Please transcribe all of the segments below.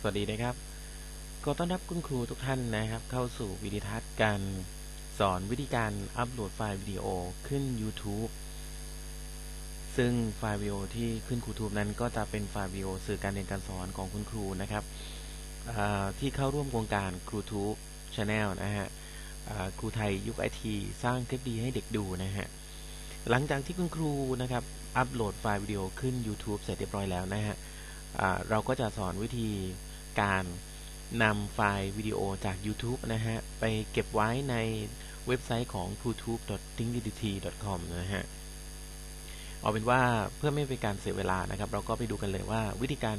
สวัสดีนะครับ ก็ต้อนรับคุณครูทุกท่านนะครับ เข้าสู่วิดีทัศน์การสอนวิธีการอัปโหลดไฟล์วิดีโอขึ้น YouTube ซึ่งไฟล์วิดีโอที่ขึ้น YouTube นั้นก็จะเป็นไฟล์วิดีโอสื่อการเรียนการสอนของคุณครูนะครับที่เข้าร่วมโครงการครูทูบชาแนลนะฮะครูไทยยุคไอทีสร้างคลิปดีให้เด็กดูนะฮะหลังจากที่คุณครูนะครับอัปโหลดไฟล์วิดีโอขึ้น YouTube เสร็จเรียบร้อยแล้วนะฮะเราก็จะสอนวิธี การนำไฟล์วิดีโอจาก YouTube นะฮะ ไปเก็บไว้ในเว็บไซต์ของ youtube.thinkdt.com นะฮะ เอาเป็นว่าเพื่อไม่เป็นการเสียเวลานะครับ เราก็ไปดูกันเลยว่าวิธีการ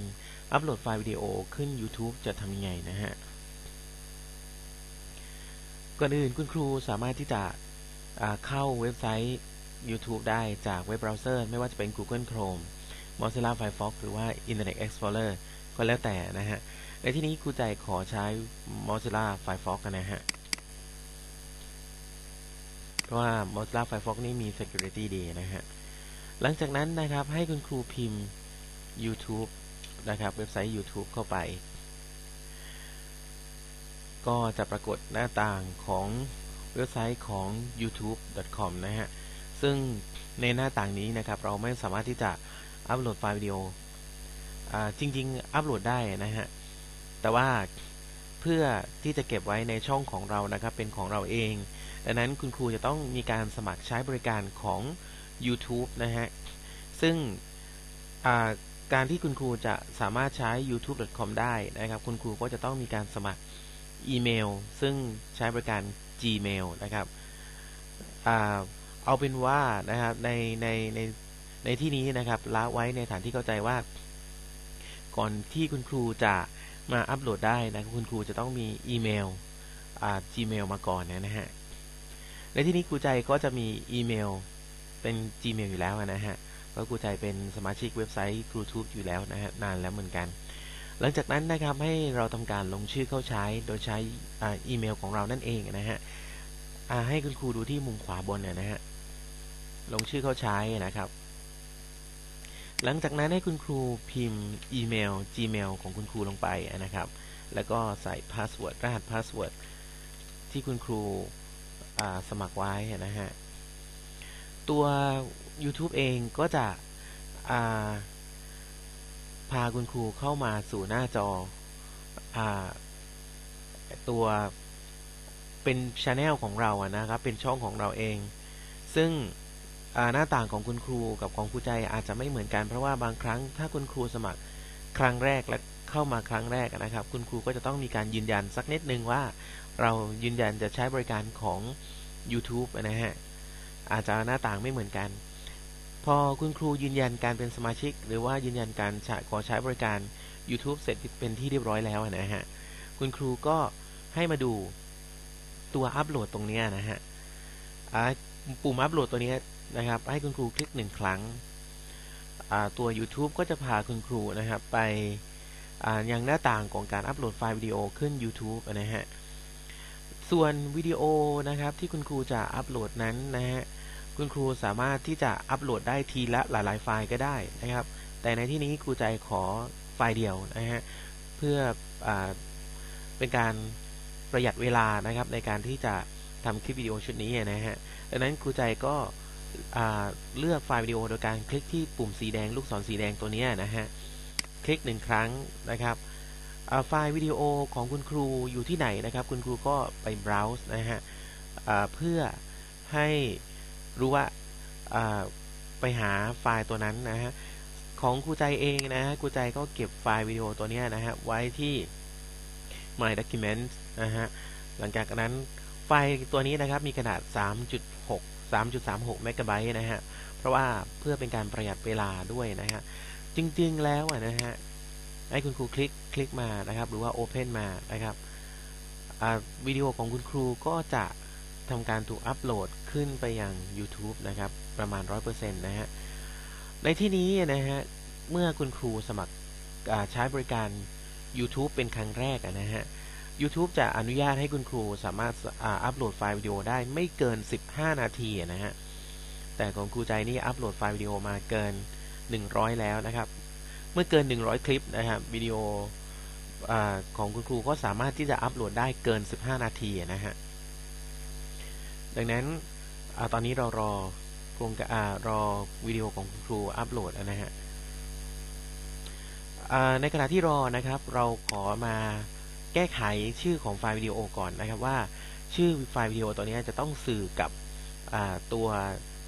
อัปโหลดไฟล์วิดีโอขึ้น YouTube จะทำยังไงนะฮะ ก่อนอื่นคุณครูสามารถที่จะเข้าเว็บไซต์ YouTube ได้จากเว็บเบราว์เซอร์ ไม่ว่าจะเป็น Google Chrome Mozilla Firefox หรือว่า Internet Explorer ก็แล้วแต่นะฮะ ในที่นี้ครูใจขอใช้ Mozilla Firefox กันนะฮะ เพราะว่า Mozilla Firefox นี่มี security ดีนะฮะ หลังจากนั้นนะครับให้คุณครูพิมพ์ YouTube นะครับ เว็บไซต์ YouTube เข้าไป ก็จะปรากฏหน้าต่างของเว็บไซต์ของ youtube.com นะฮะ ซึ่งในหน้าต่างนี้นะครับ เราไม่สามารถที่จะอัปโหลดไฟล์วิดีโอจริง ๆ อัปโหลดได้นะฮะ แต่ว่าเพื่อที่จะเก็บไว้ในช่องของเรานะครับ เป็นของเราเอง ดังนั้นคุณครูจะต้องมีการสมัครใช้บริการของ YouTube นะฮะ ซึ่งการที่คุณครูจะสามารถใช้ youtube.com ได้นะครับ คุณครูก็จะต้องมีการสมัครอีเมล ซึ่งใช้บริการ Gmail นะครับเอาเป็นว่านะครับในในในในที่นี้นะครับละไว้ในฐานที่เข้าใจว่า ก่อนที่คุณครูจะ มาอัปโหลดได้นะคุณครูจะต้องมีอีเมลอ่า Gmail มาก่อนนะฮะในที่นี้ครูใจก็จะมีอีเมลเป็น Gmail อยู่แล้วนะฮะเพราะครูใจเป็นสมาชิกเว็บไซต์ครูทูบอยู่แล้วนะฮะนานแล้วเหมือนกัน หลังจากนั้นนะครับให้เราทำการลงชื่อเข้าใช้โดยใช้อีเมลของเรานั่นเองนะฮะให้คุณครูดูที่มุมขวาบนเนี่ยนะฮะลงชื่อเข้าใช้นะครับ หลังจากนั้นให้คุณครูพิมพ์อีเมล Gmail ของคุณครูลงไปนะครับ แล้วก็ใส่พาสเวิร์ดรหัสพาสเวิร์ดที่คุณครูสมัครไว้นะฮะ ตัว YouTube เองก็จะพาคุณครูเข้ามาสู่หน้าจออตัวเป็นช anel ของเราอะนะครับ เป็นช่องของเราเอง ซึ่ง หน้าต่างของคุณครูกับของครูใจอาจจะไม่เหมือนกัน เพราะว่าบางครั้งถ้าคุณครูสมัครครั้งแรกและเข้ามาครั้งแรกนะครับ คุณครูก็จะต้องมีการยืนยันสักนิดนึงว่า เรายืนยันจะใช้บริการของ YouTube นะฮะอาจจะหน้าต่างไม่เหมือนกัน พอคุณครูยืนยันการเป็นสมาชิก หรือว่ายืนยันการขอใช้บริการ YouTube เสร็จเป็นที่เรียบร้อยแล้วนะฮะคุณครูก็ให้มาดูตัวอัปโหลดตรงนี้นะฮะปุ่มอัปโหลดตัวนี้ นะครับ ให้คุณครูคลิกหนึ่งครั้ง ตัว YouTube ก็จะพาคุณครูนะครับไปยังหน้าต่างของการอัปโหลดไฟล์วิดีโอขึ้น YouTube นะฮะ ส่วนวิดีโอนะครับที่คุณครูจะอัปโหลดนั้นนะฮะ คุณครูสามารถที่จะอัปโหลดได้ทีละหลาย ๆ ไฟล์ก็ได้นะครับ แต่ในที่นี้ครูใจขอไฟล์เดียวนะฮะ เพื่ออเป็นการประหยัดเวลานะครับในการที่จะทำคลิปวิดีโอชุดนี้นะฮะ ดังนั้นครูใจก็ เลือกไฟล์วิดีโอโดยการคลิกที่ปุ่มสีแดงลูกศรสีแดงตัวนี้นะฮะ คลิกหนึ่งครั้งนะครับไฟล์วิดีโอของคุณครูอยู่ที่ไหนนะครับ คุณครูก็ไป browse นะฮะเพื่อให้รู้ว่าไปหาไฟล์ตัวนั้นนะฮะ ของครูใจเองนะฮะครูใจก็เก็บไฟล์วิดีโอตัวนี้นะฮะ ไว้ที่ my Documents นะฮะ หลังจากนั้นไฟล์ตัวนี้นะครับมีขนาด 3.6 3.36 เมกะไบต์นะฮะ เพราะว่าเพื่อเป็นการประหยัดเวลาด้วยนะฮะ จริงๆแล้วนะฮะ ให้คุณครูคลิกคลิกมานะครับ หรือว่า Open มานะครับวิดีโอของคุณครูก็จะทำการถูกอัปโหลดขึ้นไปยัง YouTube นะครับ ประมาณ 100%นะฮะ ในที่นี้นะฮะ เมื่อคุณครูสมัครใช้บริการ YouTube เป็นครั้งแรกนะฮะ YouTube จะอนุญาตให้คุณครูสามารถอัปโหลดไฟล์วิดีโอได้ไม่เกิน 15 นาทีนะฮะ แต่ของครูใจนี่อัปโหลดไฟล์วิดีโอมาเกิน 100 แล้วนะครับ เมื่อเกิน 100 คลิปนะครับวิดีโออของคุณครูก็สามารถที่จะอัปโหลดได้เกิน 15 นาทีนะฮะ ดังนั้นอตอนนี้เรารอโครงการรอวิดีโอของคุณครูอัปโหลดนะฮะในขณะที่รอนะครับ เราขอมา แก้ไขชื่อของไฟล์วิดีโอก่อนนะครับว่า ชื่อไฟล์วิดีโอตัวนี้จะต้องสื่อกับตัว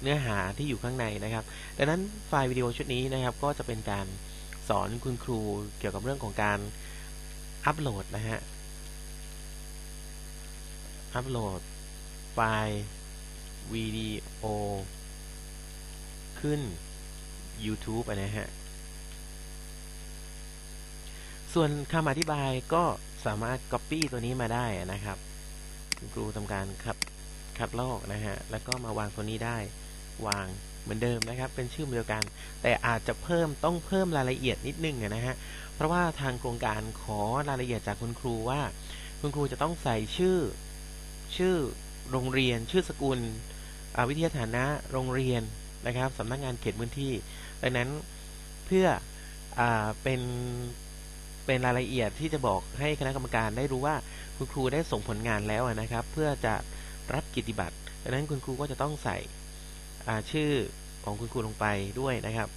เนื้อหาที่อยู่ข้างในนะครับ ดังนั้นไฟล์วิดีโอชุดนี้นะครับก็จะเป็นการสอนคุณครูเกี่ยวกับเรื่องของการอัปโหลดนะฮะ อัปโหลดไฟล์วิดีโอขึ้น YouTube นะฮะ ส่วนคำอธิบายก็ สามารถ Copy ตัวนี้มาได้นะครับคุณครูทำการคัดคัดลอกนะฮะแล้วก็มาวางตัวนี้ได้วางเหมือนเดิมนะครับ เป็นชื่อเดียวกัน แต่อาจจะเพิ่มต้องเพิ่มรายละเอียดนิดนึงนะฮะเพราะว่าทางโครงการขอรายละเอียดจากคุณครูว่า คุณครูจะต้องใส่ชื่อชื่อโรงเรียนชื่อสกุลวิทยาฐานะโรงเรียนนะครับสำนักงานเขตพื้นที่ ดังนั้นเพื่ออเป็น เป็นรายละเอียดที่จะบอกให้คณะกรรมการได้รู้ว่าคุณครูได้ส่งผลงานแล้วนะครับ เพื่อจะรับกิจบัตรดังนั้นคุณครูก็จะต้องใส่ชื่อของคุณครูลงไปด้วยนะครับ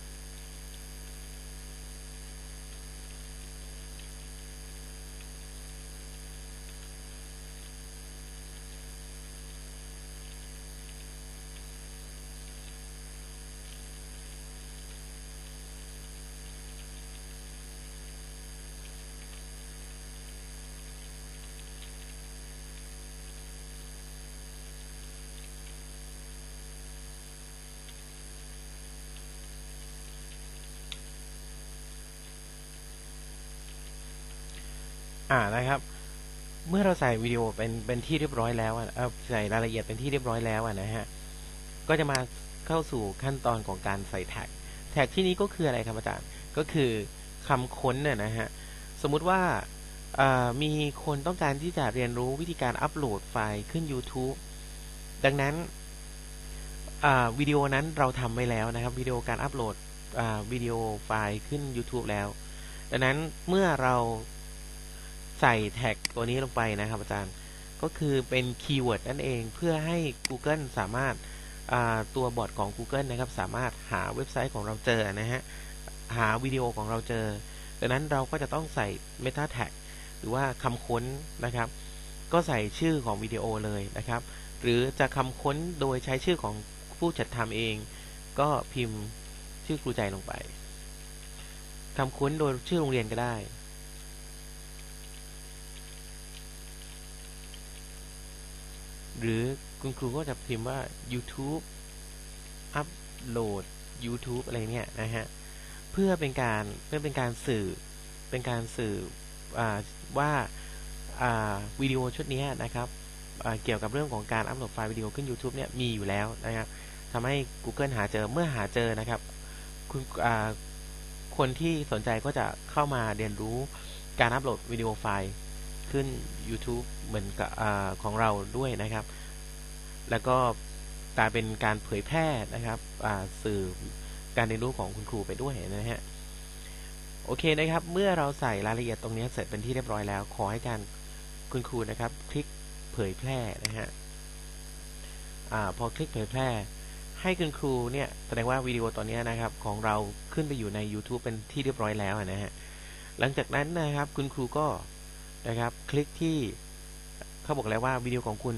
อ่านะครับ เมื่อเราใส่วิดีโอเป็นเป็นที่เรียบร้อยแล้วอะใส่รายละเอียดเป็นที่เรียบร้อยแล้วอะนะฮะก็จะมาเข้าสู่ขั้นตอนของการใส่แท็ก แท็กที่นี้ก็คืออะไรครับอาจารย์ก็คือคำค้นเนี่ยนะฮะสมมุติว่ามีคนต้องการที่จะเรียนรู้วิธีการอัปโหลดไฟล์ขึ้น YouTube ดังนั้นวิดีโอนั้นเราทำไว้แล้วนะครับวิดีโอการอัปโหลดวิดีโอไฟล์ขึ้น YouTube แล้ว ดังนั้นเมื่อเรา ใส่แท็กตัวนี้ลงไปนะครับอาจารย์ ก็คือเป็นคีย์เวิร์ดนั่นเองเพื่อให้ Google สามารถตัวบอร์ดของ Google นะครับ สามารถหาเว็บไซต์ของเราเจอนะฮะ หาวิดีโอของเราเจอ ดังนั้นเราก็จะต้องใส่ Meta Tag หรือว่าคำค้นนะครับ ก็ใส่ชื่อของวิดีโอเลยนะครับ หรือจะคำค้นโดยใช้ชื่อของผู้จัดทำเอง ก็พิมพ์ชื่อครูใจลงไปคำค้นโดยชื่อโรงเรียนก็ได้ หรือคุณครูก็จะพิมพ์ว่า YouTube อัปโหลด YouTube อะไรเนี่ยนะฮะ เพื่อเป็นการเพื่อเป็นการสื่อเป็นการสื่ออว่าวิดีโอชุดนี้นะครับเกี่ยวกับเรื่องของการอัปโหลดไฟล์วิดีโอขึ้น YouTube เนี่ยมีอยู่แล้วนะครับทำให้ Google หาเจอเมื่อหาเจอนะครับคุณคนที่สนใจก็จะเข้ามาเรียนรู้การอัปโหลดวิดีโอไฟล์ ขึ้น YouTube เหมือนกับอของเราด้วยนะครับ แล้วก็กลายเป็นการเผยแพร่นะครับสื่อการเรียนรู้ของคุณครูไปด้วยนะฮะโอเคนะครับ เมื่อเราใส่รายละเอียดตรงนี้เสร็จเป็นที่เรียบร้อยแล้ว ขอให้การคุณครูนะครับ คลิกเผยแพร่นะฮะอพอคลิกเผยแพร่ ให้คุณครูเนี่ยแสดงว่าวิดีโอตอนนี้นะครับ ของเราขึ้นไปอยู่ใน YouTube เป็นที่เรียบร้อยแล้วนะฮะหลังจากนั้นนะครับคุณครูก็ นะครับ คลิกที่เขาบอกแล้วว่าวิดีโอของคุณ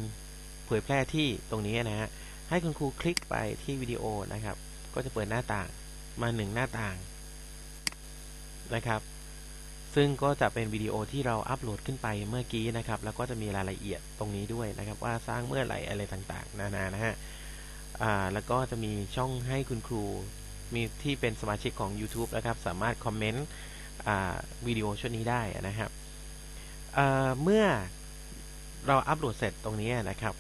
เผยแพร่ที่ตรงนี้นะฮะให้คุณครูคลิกไปที่วิดีโอนะครับ ก็จะเปิดหน้าต่างมาหนึ่งหน้าต่างนะครับ ซึ่งก็จะเป็นวิดีโอที่เราอัปโหลดขึ้นไปเมื่อกี้นะครับ แล้วก็จะมีรายละเอียดตรงนี้ด้วยนะครับ ว่าสร้างเมื่อไหร่อะไรต่างๆ นานานะฮะแล้วก็จะมีช่องให้คุณครูมีที่เป็นสมาชิกของ YouTube นะครับ สามารถคอมเมนต์วิดีโอชุดนี้ได้นะครั เมื่อเราอัปโหลดเสร็จตรงนี้นะครับ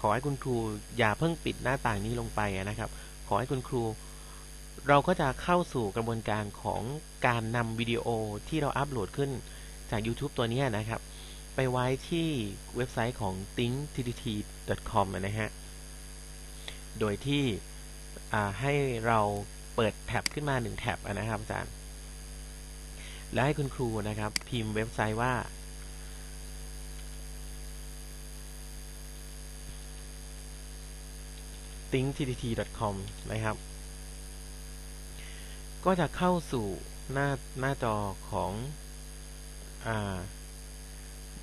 ขอให้คุณครูอย่าเพิ่งปิดหน้าต่างนี้ลงไปนะครับ ขอให้คุณครู เราก็จะเข้าสู่กระบวนการของการนำวิดีโอที่เราอัปโหลดขึ้นจาก YouTube ตัวนี้นะครับ ไปไว้ที่เว็บไซต์ของ think.ttt.com นะฮะ โดยที่ให้เราเปิดแท็บขึ้นมาหนึ่งแท็บนะครับอาจารย์ แล้วให้คุณครูนะครับ พิมพ์เว็บไซต์ว่า thinkttt.com นะครับ ก็จะเข้าสู่หน้าหน้าจอของอ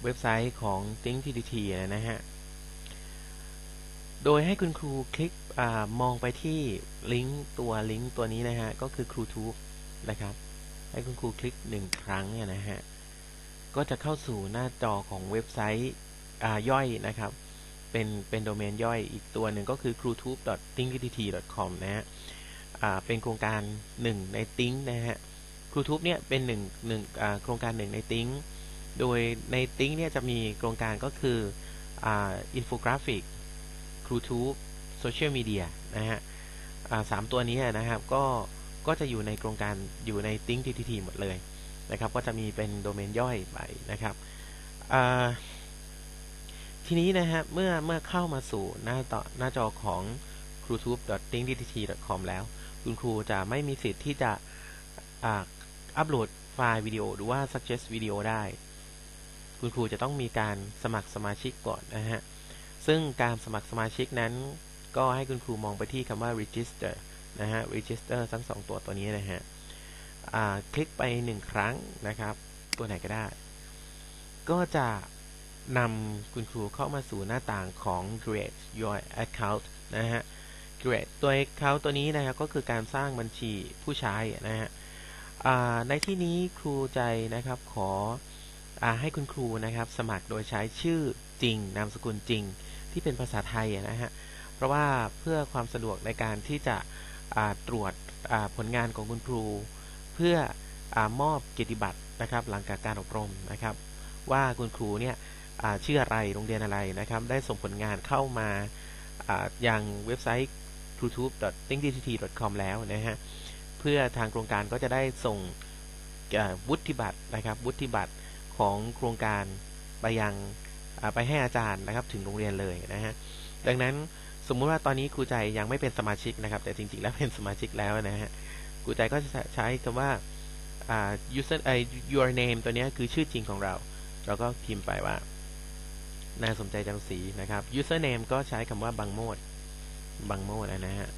เว็บไซต์ของ thinkttt นะฮะ โดยให้คุณครูคลิกอมองไปที่ลิงก์ตัวลิงก์ตัวนี้นะฮะ ก็คือ CrueTube นะครับ ให้คุณครูคลิกหนึ่งครั้งเนี่ยนะฮะ ก็จะเข้าสู่หน้าจอของเว็บไซต์ย่อยนะครับ เป็นเป็นโดเมนย่อยอีกตัวหนึ่งก็คือ c r u t u b e t h i n k t t c o m นะฮะเป็นโครงการหนึ่งในติ้งนะฮะ CrueTube เนี่ยเป็นหนึ่งหนึ่งโครงการหนึ่งในติ้งโดยในติ้งเนี่ยจะมีโครงการก็คืออินโฟกราฟิก CrueTube Social Media นะฮะสามตัวนี้นะครับก็ก็จะอยู่ในโครงการอยู่ใน Think TTT หมดเลยนะครับ ก็จะมีเป็นโดเมนย่อยไปนะครับ ทีนี้นะฮะเมื่อเมื่อเข้ามาสู่หน้าต่อหน้าจอของ crutube.thinkttt.com แล้ว คุณครูจะไม่มีสิทธิ์ที่จะอัปโหลดไฟล์วิดีโอหรือว่า suggest วิดีโอได้ คุณครูจะต้องมีการสมัครสมาชิกก่อนนะฮะ ซึ่งการสมัครสมาชิกนั้น ก็ให้คุณครูมองไปที่คำว่า register นะฮะ register ทั้งสองตัวตัวนี้นะฮะคลิกไปหนึ่งครั้งนะครับ ตัวไหนก็ได้ ก็จะ นำคุณครูเข้ามาสู่หน้าต่างของ create your account นะฮะ create ตัว account ตัวนี้นะครับก็คือการสร้างบัญชีผู้ใช้นะฮะในที่นี้ครูใจนะครับขออให้คุณครูนะครับสมัครโดยใช้ชื่อจริง นามสกุลจริง ที่เป็นภาษาไทยนะฮะ เพราะว่าเพื่อความสะดวกในการที่จะตรวจผลงานของคุณครู เพื่ออมอบเกียรติบัตรนะครับหลังจากการอบรมนะครับ ว่าคุณครูเนี่ย ชื่ออะไรโรงเรียนอะไรนะครับ ได้ส่งผลงานเข้ามาอย่างเว็บไซต์ youtube.thinkttt.com แล้วนะฮะเพื่อทางโครงการก็จะได้ส่งวุฒิบัตรนะครับวุฒิบัตรของโครงการไปยังไปให้อาจารย์นะครับถึงโรงเรียนเลยนะฮะดังนั้นสมมุติว่าตอนนี้ครูใจยังไม่เป็นสมาชิกนะครับ แต่จริงๆแล้วเป็นสมาชิกแล้วนะฮะครูใจก็จะใช้คำว่า user your name ตัวนี้คือชื่อจริงของเรา เราก็พิมพ์ไปว่า น่าสนใจจังสีนะครับ username ก็ใช้คำว่าบังโมดบังโมดนะฮะ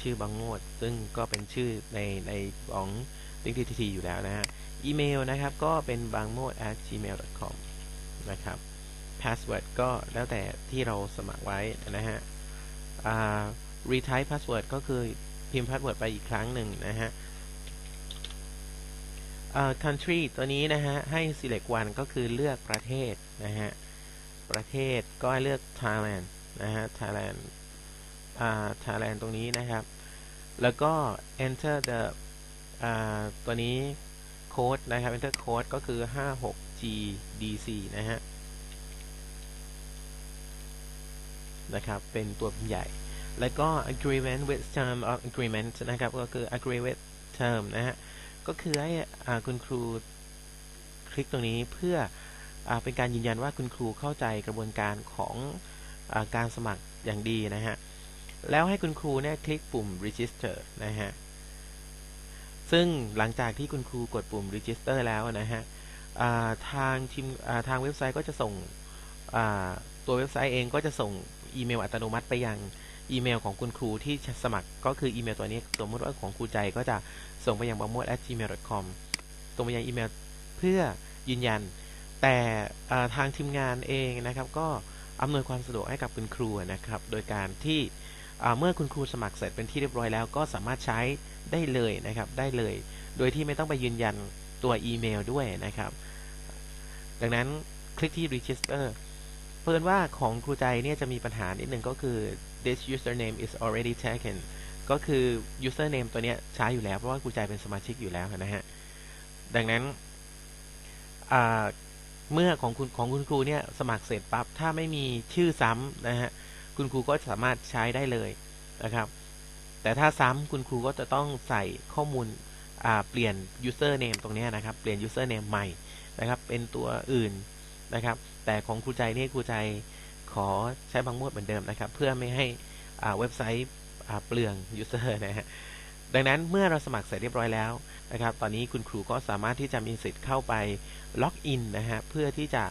ชื่อบังโมด ซึ่งก็เป็นชื่อในในของ l i n k t t อยู่แล้วนะฮะ อีเมลนะครับ ก็เป็นบางโมด at gmail com นะครับ password ก็แล้วแต่ที่เราสมัครไว้นะฮะ retype password ก็คือพิมพ์ password ไปอีกครั้งหนึ่งนะฮะ country ตัวนี้นะฮะ ให้ select one ก็คือเลือกประเทศนะฮะ ประเทศก็ให้เลือก Thailand นะฮะ Thailand อ่า Thailand ตรงนี้นะครับ แล้วก็ enter the อ่าตัวนี้โค้ดนะครับ enter code ก็คือ 56GDC นะฮะนะครับ เป็นตัวพิมพ์ใหญ่ แล้วก็ agreement with term of agreement นะครับ ก็คือ agree with term นะฮะ ก็คือให้คุณครูคลิกตรงนี้เพื่อ เป็นการยืนยันว่าคุณครูเข้าใจกระบวนการของอการสมัครอย่างดีนะฮะ แล้วให้คุณครูเนี่ยคลิกปุ่ม register นะฮะ ซึ่งหลังจากที่คุณครูกดปุ่ม register แล้วนะฮะทางทีมทางเว็บไซต์ก็จะส่งตัวเว็บไซต์เองก็จะส่งอีเมลอัตโนมัติไปยังอีเมลของคุณครูที่สมัครก็คืออีเมลตัวนี้สมมติว่าของครูใจก็จะส่งไปยังบางมด gmail.com ส่งไปยังอีเมลเพื่อยืนยัน แต่ทางทีมงานเองนะครับ ก็อำนวยความสะดวกให้กับคุณครูนะครับ โดยการที่เมื่อคุณครูสมัครเสร็จเป็นที่เรียบร้อยแล้วก็สามารถใช้ได้เลยนะครับ ได้เลย โดยที่ไม่ต้องไปยืนยันตัวอีเมลด้วยนะครับ ดังนั้นคลิกที่ register เพิ่อนว่าของครูใจเนี่ยจะมีปัญหานิดนึงก็คือ this username is already taken ก็คือ username ตัวนี้ใช้อยู่แล้วเพราะว่าครูใจเป็นสมาชิกอยู่แล้วนะฮะ ดังนั้น เมื่อของคุณของคุณครูเนี่ยสมัครเสร็จปั๊บถ้าไม่มีชื่อซ้ำนะฮะคุณครูก็สามารถใช้ได้เลยนะครับ แต่ถ้าซ้ำคุณครูก็จะต้องใส่ข้อมูลเปลี่ยน username ตรงนี้นะครับ เปลี่ยน username ใหม่นะครับ เป็นตัวอื่นนะครับ แต่ของครูใจนี่ครูใจขอใช้บางมวดเหมือนเดิมนะครับ เพื่อไม่ให้เว็บไซต์เปลือง user นะฮะ ดังนั้นเมื่อเราสมัครเสร็จเรียบร้อยแล้วนะครับ ตอนนี้คุณครูก็สามารถที่จะมีสิทธิ์เข้าไปล็อกอินนะฮะเพื่อที่จะ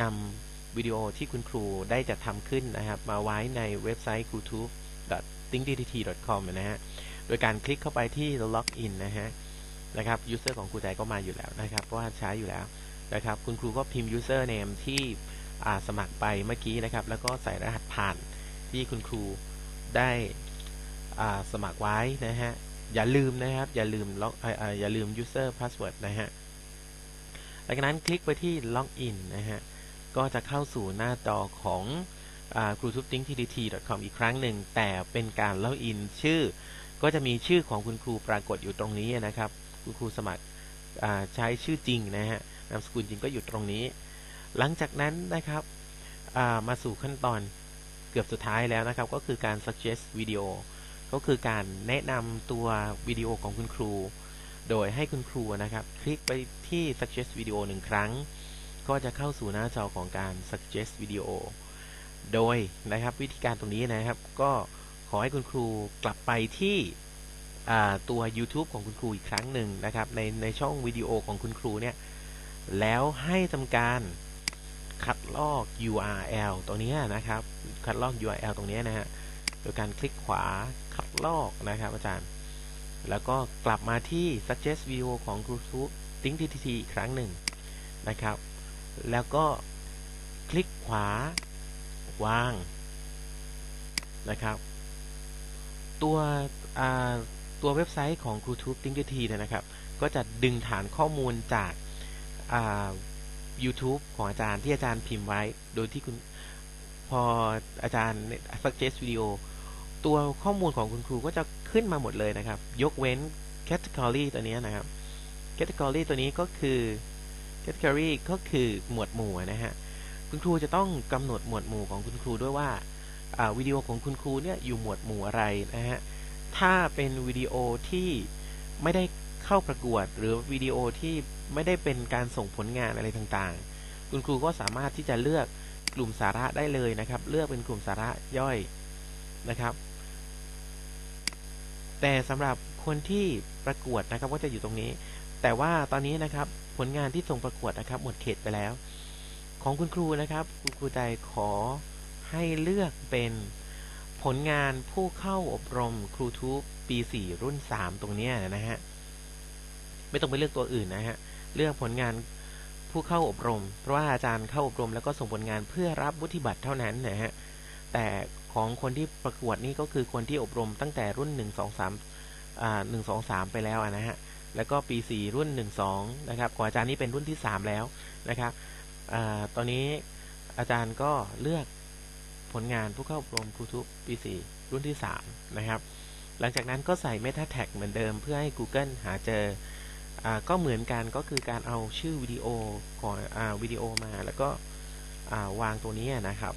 นำวิดีโอที่คุณครูได้จะทำขึ้นนะครับ มาไว้ในเว็บไซต์ youtube.thinkdtt.com นะฮะ โดยการคลิกเข้าไปที่ login นะฮะ นะครับยูเซอร์ของครูใจก็มาอยู่แล้วนะครับ เพราะว่าใช้อยู่แล้วนะครับ คุณครูก็พิมพ์ user name ที่สมัครไปเมื่อกี้นะครับ แล้วก็ใส่รหัสผ่านที่คุณครูได้สมัครไว้นะฮะ อย่าลืมนะครับ อย่าลืมล็อกอย่าลืม user password นะฮะหลังจากนั้นคลิกไปที่ login นะฮะ ก็จะเข้าสู่หน้าจอของ c r u t u b t h i n k t t c o m อีกครั้งหนึ่ง แต่เป็นการล็อกอินชื่อ ก็จะมีชื่อของคุณครูปรากฏอยู่ตรงนี้นะครับ คุณครูสมัครใช้ชื่อจริงนะฮะ นามสกุลจริงก็อยู่ตรงนี้ หลังจากนั้นนะครับมาสู่ขั้นตอนเกือบสุดท้ายแล้วนะครับ ก็คือการ suggest video ก็คือการแนะนำตัววิดีโอของคุณครู โดยให้คุณครูนะครับ คลิกไปที่ suggest video หนึ่งครั้ง ก็จะเข้าสู่หน้าจอของการ suggest video โดยนะครับวิธีการตรงนี้นะครับ ก็ขอให้คุณครูกลับไปที่ตัว YouTube ของคุณครูอีกครั้งหนึ่งนะครับ ในในช่องวิดีโอของคุณครูเนี่ย แล้วให้ทำการคัดลอก URL ตรงนี้นะครับ คัดลอก URL ตรงนี้นะฮะ โดยการคลิกขวา คัดลอกนะครับอาจารย์ แล้วก็กลับมาที่ suggest video ของครูทูติ้งทีทีอีกครั้งหนึ่งนะครับ แล้วก็คลิกขวาวางนะครับ ตัวตัวเว็บไซต์ของ c r u t u b e t h i n k t นะครับ ก็จะดึงฐานข้อมูลจาก YouTube ของอาจารย์ที่อาจารย์พิมพ์ไว้ โดยที่คุณพออาจารย์ suggest video ตัวข้อมูลของคุณครูก็จะขึ้นมาหมดเลยนะครับ ยกเว้น category ตัวนี้นะครับ category ตัวนี้ก็คือ category ก็คือหมวดหมู่นะฮะคุณครูจะต้องกำหนดหมวดหมู่ของคุณครูด้วยว่าวิดีโอของคุณครูเนี่ยอยู่หมวดหมู่อะไรนะฮะถ้าเป็นวิดีโอที่ไม่ได้เข้าประกวด หรือวิดีโอที่ไม่ได้เป็นการส่งผลงานอะไรต่างๆ คุณครูก็สามารถที่จะเลือกกลุ่มสาระได้เลยนะครับ เลือกเป็นกลุ่มสาระย่อย นะครับ แต่สำหรับคนที่ประกวดนะครับก็จะอยู่ตรงนี้ แต่ว่าตอนนี้นะครับผลงานที่ส่งประกวดนะครับ หมดเขตไปแล้ว ของคุณครูนะครับ คุณครูใจขอให้เลือกเป็นผลงานผู้เข้าอบรมครูทูบปี 4 รุ่น 3 ตรงนี้นะฮะ ไม่ต้องไปเลือกตัวอื่นนะฮะ เลือกผลงานผู้เข้าอบรม เพราะว่าอาจารย์เข้าอบรมแล้วก็ส่งผลงานเพื่อรับวุฒิบัตรเท่านั้นนะฮะ แต่ ของคนที่ประกวดนี่ก็คือคนที่อบรมตั้งแต่รุ่น1 2 3อ่า1 2 3ไปแล้วนะฮะแล้วก็ปี4รุ่น1 2นะครับของอาจารย์นี่เป็นรุ่นที่3แล้วนะครับอ่าตอนนี้อาจารย์ก็เลือกผลงานผู้เข้าอบรมครูทุบปี4รุ่นที่3นะครับหลังจากนั้นก็ใส่ Meta Tag เหมือนเดิมเพื่อให้ Google หาเจอก็เหมือนกันก็คือการเอาชื่อวิดีโอของอวิดีโอมาแล้วก็วางตัวนี้นะครับ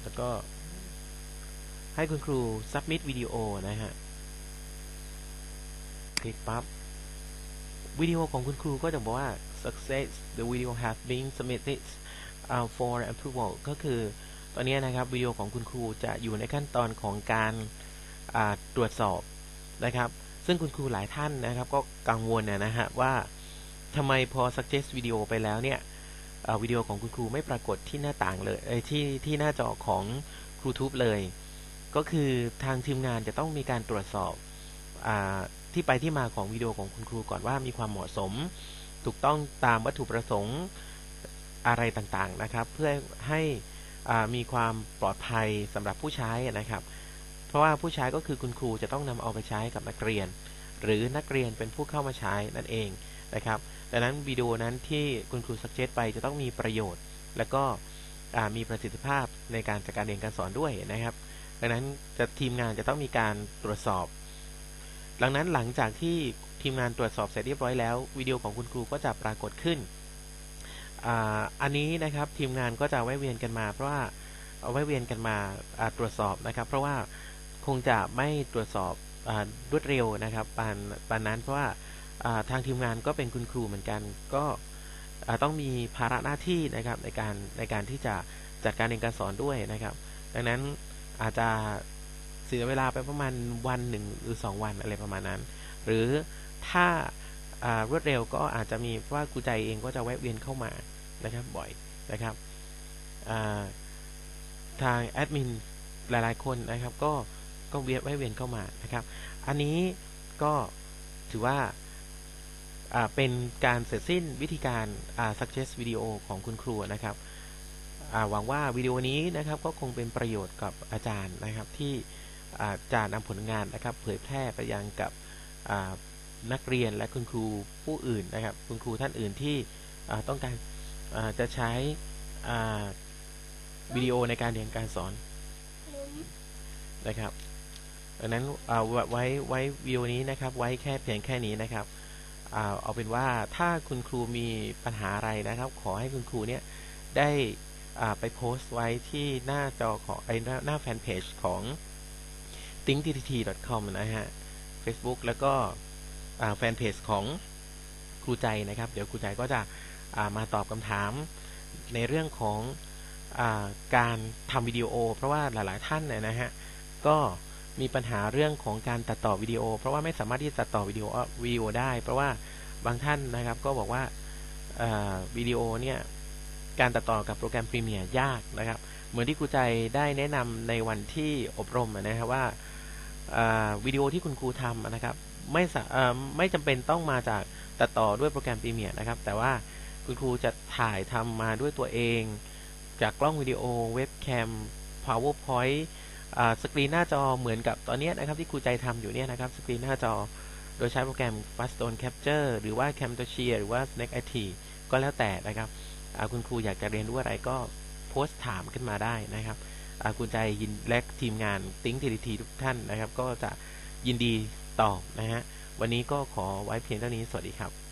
แล้ว ก็ให้คุณครู submit วิดีโอนะฮะ คลิกปับ๊บวิดีโอของคุณครูก็จะบอกว่า success the video has been submitted for approval ก็คือตอนนี้นะครับวิดีโอของคุณครูจะอยู่ในขั้นตอนของการตรวจสอบนะครับ ซึ่งคุณครูหลายท่านนะครับ ก็กังวลนะฮะว่าทำไมพอ suggest วิดีโอไปแล้วเนี่ย วิดีโอของคุณครูไม่ปรากฏที่หน้าต่างเลยที่ที่หน้าจอของครูทูบเลย ก็คือทางทีมงานจะต้องมีการตรวจสอบอที่ไปที่มาของวิดีโอของคุณครูก่อนว่ามีความเหมาะสม ถูกต้องตามวัตถุประสงค์อะไรต่างๆนะครับ เพื่อให้มีความปลอดภัยสำหรับผู้ใช้นะครับ เพราะว่าผู้ใช้ก็คือคุณครูจะต้องนำเอาไปใช้กับนักเรียน หรือนักเรียนเป็นผู้เข้ามาใช้นั่นเองนะครับ ดังนั้นวิดีโอนั้นที่คุณครูสักเจตไปจะต้องมีประโยชน์ และก็มีประสิทธิภาพในการจัดการเรียนการสอนด้วยนะครับ ดังนั้นจะทีมงานจะต้องมีการตรวจสอบ ดังนั้นหลังจากที่ทีมงานตรวจสอบเสร็จเรียบร้อยแล้ววิดีโอของคุณครูก็จะปรากฏขึ้นอันนี้นะครับทีมงานก็จะไว้เวียนกันมา เพราะว่าเอาไว้เวียนกันมาตรวจสอบนะครับ เพราะว่าคงจะไม่ตรวจสอบรวดเร็วนะครับปานปานนั้นเพราะว่า ทางทีมงานก็เป็นคุณครูเหมือนกันก็ต้องมีภาระหน้าที่นะครับในการในการที่จะจัดการเรียนการสอนด้วยนะครับ ดังนั้นอาจจะเสียเวลาไปประมาณวันหนึ่งหรือ 2 วันอะไรประมาณนั้น หรือถ้ารวดเร็วก็อาจจะมีว่าครูใจเองก็จะแวะเวียนเข้ามานะครับบ่อยนะครับทางแอดมินหลายๆคนนะครับ ก็ก็เวียนแวะเวียนเข้ามานะครับ อันนี้ก็ถือว่า เป็นการเสร็จสิ้นวิธีการ suggest วิดีโอของคุณครูนะครับหวังว่าวิดีโอนี้นะครับก็คงเป็นประโยชน์กับอาจารย์นะครับที่จะนำผลงานนะครับ เผยแพร่ไปยังกับนักเรียนและคุณครูผู้อื่นนะครับ คุณครูท่านอื่นที่ต้องการจะใช้วิดีโอในการเรียนการสอนนะครับดังนั้นไว้ไว้วิดีโอนี้นะครับ ไว้แค่เพียงแค่นี้นะครับ เอาเป็นว่าถ้าคุณครูมีปัญหาอะไรนะครับ ขอให้คุณครูเนี่ยได้ไปโพสต์ไว้ที่หน้าจอของไอหน้าแฟนเพจของ thinkttt.com นะฮะ Facebook แล้วก็แฟนเพจของครูใจนะครับ เดี๋ยวครูใจก็จะมาตอบคำถามในเรื่องของอการทำวิดีโอ เพราะว่าหลาย ๆ ท่านเนี่ยนะฮะก็ มีปัญหาเรื่องของการตัดต่อวิดีโอ เพราะว่าไม่สามารถที่จะตัดต่อวิดีโอวิดีโอได้ เพราะว่าบางท่านนะครับก็บอกว่าวิดีโอเนี่ยการตัดต่อกับโปรแกรมพรีเมียร์ยากนะครับ เหมือนที่ครูใจได้แนะนำในวันที่อบรมนะครับว่าวิดีโอที่คุณครูทำนะครับ ไม่ไม่จำเป็นต้องมาจากตัดต่อด้วยโปรแกรมพรีเมียร์นะครับ แต่ว่าคุณครูจะถ่ายทำมาด้วยตัวเอง จากกล้องวิดีโอเว็บแคม powerpoint สกรีนหน้าจอเหมือนกับตอนนี้นะครับที่ครูใจทำอยู่เนี่ยนะครับสกรีนหน้าจอ โดยใช้โปรแกรม Fastone Capture หรือว่า Camtasia หรือว่า Snake IT ก็แล้วแต่นะครับคุณครูอยากจะเรียนรู้อะไรก็โพสต์ถามขึ้นมาได้นะครับคุณใจยินและทีมงานติ้งทีทีทุกท่านนะครับ ก็จะยินดีตอบนะฮะวันนี้ก็ขอไว้เพียงเท่านี้สวัสดีครับ